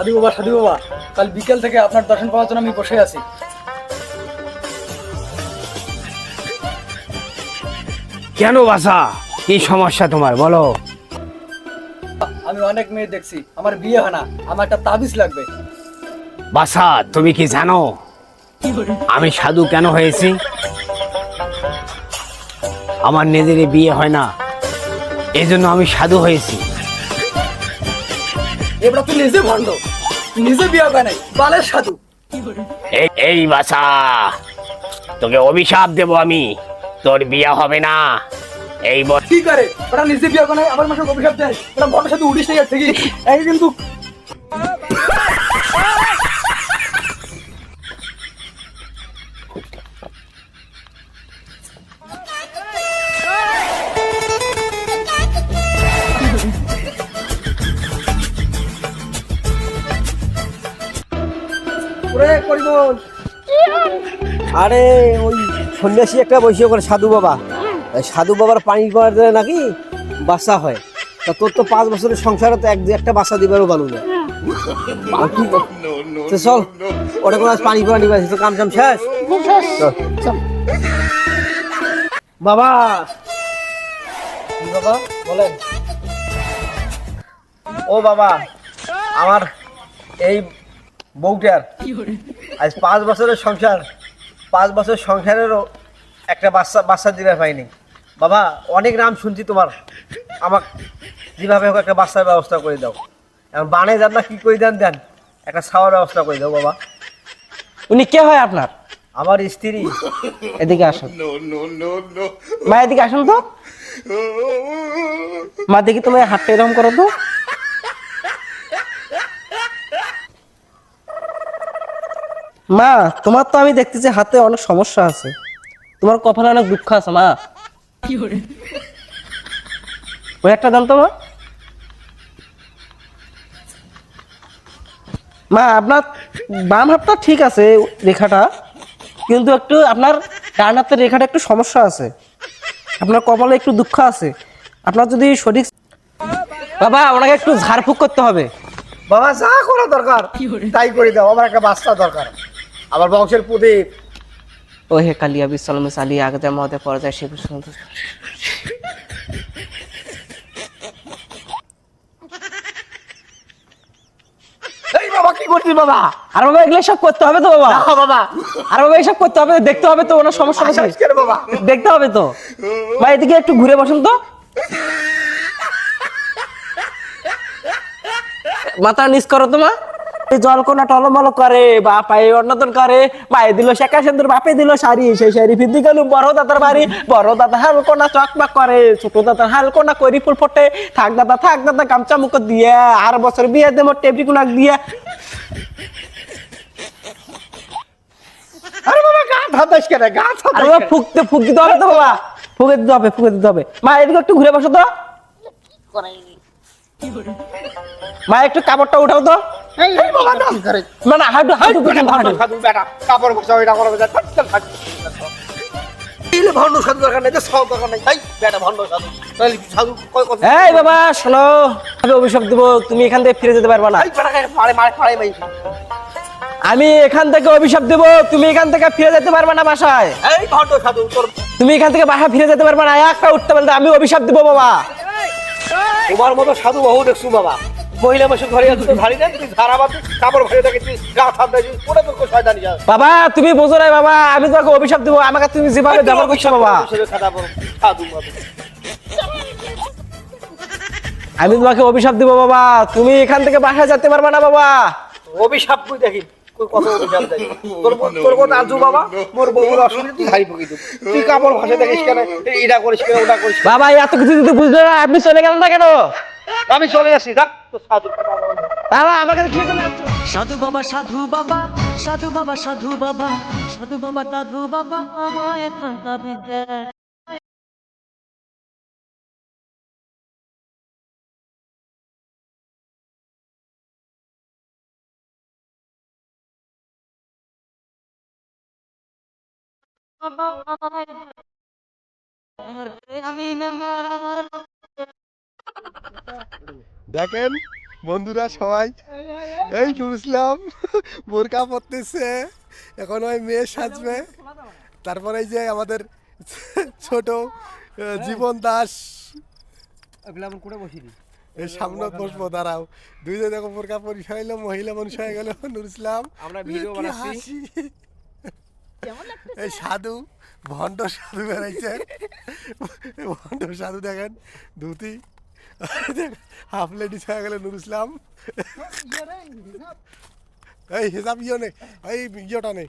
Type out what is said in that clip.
সাধু বাবা সাধু বাবা কাল বিকেল থেকে আপনার দর্শন পাওয়ার জন্য আমি বসে আছি। কেন বাসা কি সমস্যা তোমার বলো। আমি অনেক মেয়ে দেখছি আমার বিয়ে হয় না আমার একটা তাবিজ লাগবে। বাসা তুমি কি জানো? আমি সাধু কেন হয়েছি? আমার নিজেরই বিয়ে হয় না এই জন্য আমি সাধু হয়েছি। এবার তুই নিজে ভণ্ড নিজে বিয়া করে নাই বালের সাধু। এই- বাসা তোকে অভিশাপ দেব আমি। তোর বিয়া হবে না। এই বল কি করে? ওরা নিজে বিয়া করে আমার মাসে অভিশাপ দেয়। ওরা বড় সাথে থেকে থেকে এই কিন্তু ওরে করিমল আরে ওই সন্ন্যাসী একটা বসে করে সাধু বাবা। সাধু বাবার পানি পাওয়াতে নাকি বাচ্চা হয়। তা তোর তো পাঁচ বছরের সংসারে তো এক একটা বাচ্চা দিবারও ভালো না চল ওটা কোনো পানি পাওয়া নিবা তো কাম কাম শেষ? বাবা বাবা বলেন। ও বাবা আমার এই বউটার। আজ পাঁচ বছরের সংসার পাঁচ বছর সংসারেরও একটা বাচ্চা বাচ্চা দিবে পাইনি। বাবা অনেক নাম শুনছি তোমার। আমার যেভাবে হোক একটা বাচ্চার ব্যবস্থা করে দাও। এখন বানে যান না কি করে দেন দেন। একটা খাওয়ার ব্যবস্থা করে দাও বাবা। উনি কে হয় আপনার? আমার স্ত্রী। এদিকে আসুন। মা এদিকে আসুন তো। মা দেখি তোমার হাতটা এরকম করো তো। মা তোমার তো আমি দেখতেছি হাতে অনেক সমস্যা আছে। তোমার কপালে অনেক দুঃখ আছে মা। ওই একটা দাম তো মা। মা আপনার বাম হাতটা ঠিক আছে রেখাটা কিন্তু একটু আপনার ডান হাতের রেখাটা একটু সমস্যা আছে। আপনার কপালে একটু দুঃখ আছে। আপনার যদি সঠিক বাবা ওনাকে একটু ঝাড়ফুঁক করতে হবে। বাবা যা করা দরকার তাই করে দাও আমার একটা বাচ্চা দরকার। আমার বংশের প্রদীপ। ও হে কালিয়া বিশ্বলম সালি আগতে মহতে পর্যায় শিব সুন্দর বাবা কি করছিস বাবা? আর বাবা এগুলো সব করতে হবে তো বাবা। বাবা। আর বাবা এসব করতে হবে দেখতে হবে তো ওনার সমস্যা বাবা। দেখতে হবে তো। এদিকে একটু ঘুরে বসুন তো। মাথা নিচ করো তো মা এই জল কোনা টলমল করে বা পায়ে অন্যতন করে। পায়ে দিল শেখা সুন্দর বাপে দিল শাড়ি। সেই শাড়ি ফিরতি গেল বড় দাদার বাড়ি। বড় দাদা হাল কোনা চকবাক করে ছোট দাদা হাল কোনা করি ফুল ফোটে। থাক দাদা থাক দাদা গামছা মুখ দিয়ে আর বছর বিয়ে দেবো টেপি কুনাক দিয়ে। আরে বাবা গা ধাতাস কেন? গা আর ধাতাস বাবা ফুকতে ফুক হবে তো বাবা। ফুকে দিতে হবে ফুকে দিতে হবে। মা এদিকে একটু ঘুরে বসো তো। মা একটু কাপড়টা উঠাও তো। না। মানে হাঁটু হাঁটু কাপড় বসা ওইটা করবে যা থাক থাক থাক ইলে ভন্ড সাধু দরকার নাই সব দরকার নাই। এই বেটা ভন্ড সাধু। সাধু এই বাবা শোনো আমি অভিশাপ দেবো তুমি এখান থেকে ফিরে যেতে পারবে না। আমি এখান থেকে অভিশাপ দেবো তুমি এখান থেকে ফিরে যেতে পারবে না বাসায়। এই সাধু তুমি এখান থেকে বাসা ফিরে যেতে পারবে না একটা উঠতে পারলে আমি অভিশাপ দেবো বাবা। তোমার মতো সাধু বহু দেখছ বাবা। মহিলা মাসে ঘরে আছে তো ধারি দেন তুই ধারা বাদ কাপড় ভরে থাকে তুই গা থাম দেয় ওটা তো শয়তানি যা বাবা তুমি বোঝো না বাবা আমি তোমাকে অভিশাপ দেবো আমাকে তুমি যেভাবে ব্যবহার করছ বাবা। সাধু আমি তোমাকে অভিশাপ দেবো বাবা তুমি এখান থেকে বাসায় যেতে পারবে না বাবা। অভিশাপ কই দেখি। তোর তোর কথা আজু বাবা মোর বউর অসুবিধা তুই হারি পকি তুই। কাপড় ভাষা দেখিস কেন? এটা করিস কেন ওটা করিস বাবা এত কিছু যদি বুঝলে না আপনি চলে গেলেন না কেন? আমি চলে আসি দেখ তো সাধু বাবা আমার কাছে কি চলে সাধু বাবা সাধু বাবা সাধু বাবা সাধু বাবা সাধু বাবা দাদু বাবা আমায় খাবে দেখেন বন্ধুরা সবাই। এই ইসলাম বোরকা পরতেছে। এখন ওই মেয়ে সাজবে। তারপরে এই যে আমাদের ছোট জীবন দাস। এই সামনে বসবো দাঁড়াও। দুইজন দেখো বোরকা পরিচয় হইল মহিলা মানুষ হয়ে গেল নুর ইসলাম। আমরা ভিডিও বানাচ্ছি। এই সাধু ভণ্ড সাধু বেড়াইছে। ভণ্ড সাধু দেখেন ধুতি। হাফ লেডিস গেল নুর ইসলাম। এই হিসাব ইয়ে নেই এই ইয়েটা নেই।